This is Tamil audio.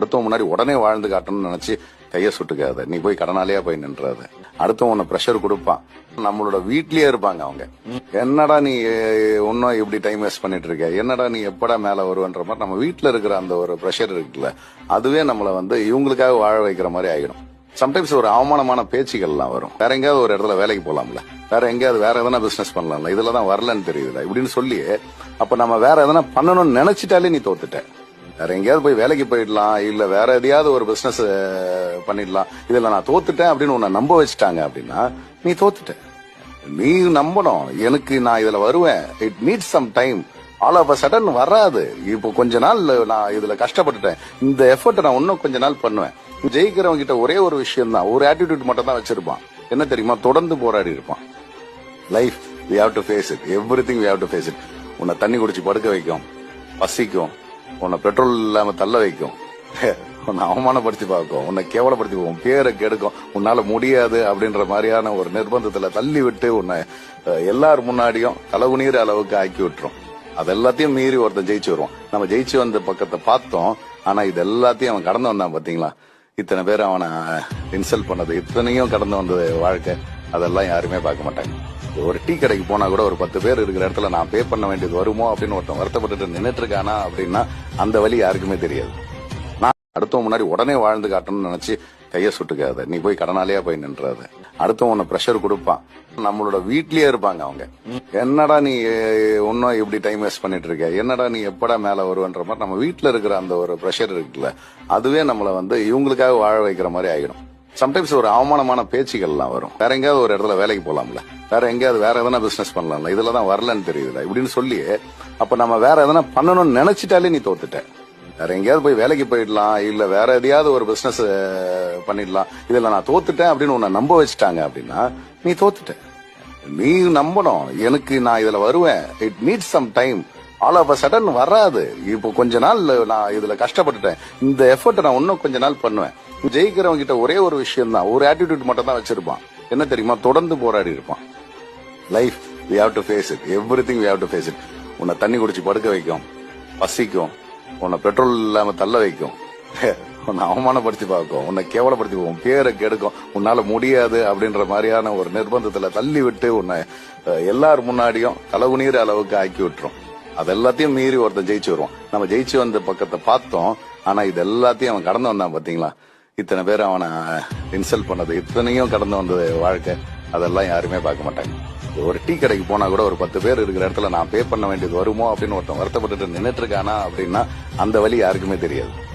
அடுத்தவன் முன்னாடி உடனே வாழ்ந்து காட்டணும்னு நினைச்சு கையை சுட்டுக்காத. நீ போய் கடனாலேயே போய் நின்றாத. அடுத்தவன் உன்னை ப்ரெஷர் கொடுப்பான். நம்மளோட வீட்லயே இருப்பாங்க அவங்க. என்னடா நீ இன்னும் இப்படி டைம் வேஸ்ட் பண்ணிட்டு இருக்க? என்னடா நீ எப்படா மேல வருவன்ற மாதிரி நம்ம வீட்டுல இருக்கிற அந்த ஒரு ப்ரெஷர் இருக்குல்ல அதுவே நம்மள வந்து இவங்களுக்காக வாழ வைக்கிற மாதிரி ஆயிடும். சம்டைம்ஸ் ஒரு அவமானமான பேச்சுகள்லாம் வரும். வேற எங்கேயாவது ஒரு இடத்துல வேலைக்கு போலாம்ல. வேற எங்கேயாவது வேற எதனா பிசினஸ் பண்ணலாம்ல. இதுல தான் வரலன்னு தெரியுதுல இப்படின்னு சொல்லி அப்ப நம்ம வேற எதனா பண்ணணும்னு நினைச்சிட்டாலே நீ தோத்துட்ட. வேற எங்கேயாவது போய் வேலைக்கு போயிடலாம் இல்ல வேற எதையாவது ஒரு பிசினஸ் பண்ணிடலாம். இதுல நான் தோத்துட்டேன் அப்படின்னு உன்னை நம்ப வச்சுட்டாங்க அப்படின்னா நீ தோத்துட்ட. நீ நம்பணும். எனக்கு நான் இதுல வருவேன். It need some time all of a sudden வராது. இப்போ கொஞ்ச நாள் நான் இதுல கஷ்டப்பட்டுட்டேன். இந்த எஃபர்ட் நான் இன்னும் கொஞ்ச நாள் பண்ணுவேன். ஜெயிக்கிறவங்க கிட்ட ஒரே ஒரு விஷயம் தான் ஒரு ஆட்டிடியூட் மட்டும் தான் வச்சிருப்பான். என்ன தெரியுமா? தொடர்ந்து போராடி இருப்பான். Life we have to face it everything we have to face it உன்னை தண்ணி குடிச்சு படுக்க வைக்கும். பசிக்கும். உன்னை பெட்ரோல் இல்லாம தள்ள வைக்கும். உன்னை அவமானப்படுத்தி பார்க்கும். உன்னை கேவலப்படுத்தி பார்க்கும். பேரை கெடுக்கும். உன்னால முடியாது அப்படின்ற மாதிரியான ஒரு நிர்பந்தத்துல தள்ளி விட்டு உன்னை எல்லார் முன்னாடியும் நீர் அளவுக்கு ஆக்கி விட்டுரும். அது எல்லாத்தையும் மீறி ஒருத்தன் ஜெயிச்சு வருவான். நம்ம ஜெயிச்சு வந்த பக்கத்தை பார்த்தோம். ஆனா இது எல்லாத்தையும் அவன் கடந்து வந்தான் பாத்தீங்களா? இத்தனை பேர் அவனை இன்சல்ட் பண்ணது இத்தனையும் கடந்து வந்தது வாழ்க்கை. அதெல்லாம் யாருமே பார்க்க மாட்டாங்க. ஒரு டீ கடைக்கு போனா கூட ஒரு பத்து பேர் இருக்கிற இடத்துல நான் பே பண்ண வேண்டியது வருமோ அப்படின்னு ஒருத்தன் வருத்தப்பட்டுட்டு நின்னுட்டு இருக்கானா அப்படின்னா அந்த வழி யாருக்குமே தெரியாது. நான் அடுத்த முன்னாடி உடனே வாழ்ந்து காட்டணும்னு நினைச்சு கையை சுட்டுக்காத. நீ போய் கடனாலேயே போய் நின்றாத. அடுத்தவன் உன்னை ப்ரெஷர் கொடுப்பான். நம்மளோட வீட்லயே இருப்பாங்க அவங்க. என்னடா நீ இன்னும் இப்படி டைம் வேஸ்ட் பண்ணிட்டு இருக்க? என்னடா நீ எப்படா மேல வருவன்ற மாதிரி நம்ம வீட்டுல இருக்கிற அந்த ஒரு ப்ரெஷர் இருக்குல்ல அதுவே நம்மள வந்து இவங்களுக்காக வாழ வைக்கிற மாதிரி ஆயிடும். சம்டைம்ஸ் ஒரு அவமானமான பேச்சுகள்லாம் வரும். வேற எங்கேயாவது ஒரு இடத்துல வேலைக்கு போலாம்ல. வேற எங்கேயாவது வேற எதனா பிசினஸ் பண்ணலாம்ல. இதுல தான் வரலன்னு தெரியுதுல. இப்படின்னு சொல்லி அப்ப நம்ம வேற எதனா பண்ணணும்னு நினைச்சிட்டாலே நீ தோத்துட்ட. வேற எங்கேயாவது போய் வேலைக்கு போயிடலாம் இல்ல வேற எதையாவது ஒரு பிசினஸ் பண்ணிடலாம். இதுல நான் தோத்துட்டேன் அப்படின்னு உன்னை நம்ப வச்சுட்டாங்க அப்படின்னா நீ தோத்துட்ட. நீ நம்பணும். எனக்கு நான் இதுல வருவேன். It needs some time all of a sudden வராது. இப்போ கொஞ்ச நாள் நான் இதுல கஷ்டப்பட்டுட்டேன். இந்த எஃபர்ட் நான் இன்னும் கொஞ்ச நாள் பண்ணுவேன். ஜெயிக்கிறவங்க கிட்ட ஒரே ஒரு விஷயம் தான் ஒரு ஆட்டிடியூட் மட்டும் தான் வச்சிருப்பான். என்ன தெரியுமா? தொடர்ந்து போராடி இருப்பான். Life we have to face it everything we have to face it உன்னை தண்ணி குடிச்சு படுக்க வைக்கும். பசிக்கும். உன்னை பெட்ரோல் இல்லாம தள்ள வைக்கும். உன்னை அவமானப்படுத்தி பார்க்கும். உன்னை கேவலப்படுத்தி பார்க்கும். பேரை கெடுக்கும். உன்னால முடியாது அப்படின்ற மாதிரியான ஒரு நிர்பந்தத்துல தள்ளி விட்டு உன்னை எல்லார் முன்னாடியும் தலைகுனிகிற அளவுக்கு ஆக்கி விட்டுரும். அது எல்லாத்தையும் மீறி ஒருத்தன் ஜெயிச்சு வருவான். நம்ம ஜெயிச்சு வந்த பக்கத்தை பார்த்தோம். ஆனா இது எல்லாத்தையும் அவன் கடந்து வந்தான் பாத்தீங்களா? இத்தனை பேர் அவனை இன்சல்ட் பண்ணது. இத்தனையும் கடந்து வந்தது வாழ்க்கை. அதெல்லாம் யாருமே பார்க்க மாட்டாங்க. ஒரு டீ கடைக்கு போனா கூட ஒரு பத்து பேர் இருக்கிற இடத்துல நான் பே பண்ண வேண்டியது வருமோ அப்படின்னு ஒருத்தன் வருத்தப்பட்டுட்டு நின்றுட்டு இருக்கானா அப்படின்னா அந்த வழி யாருக்குமே தெரியாது.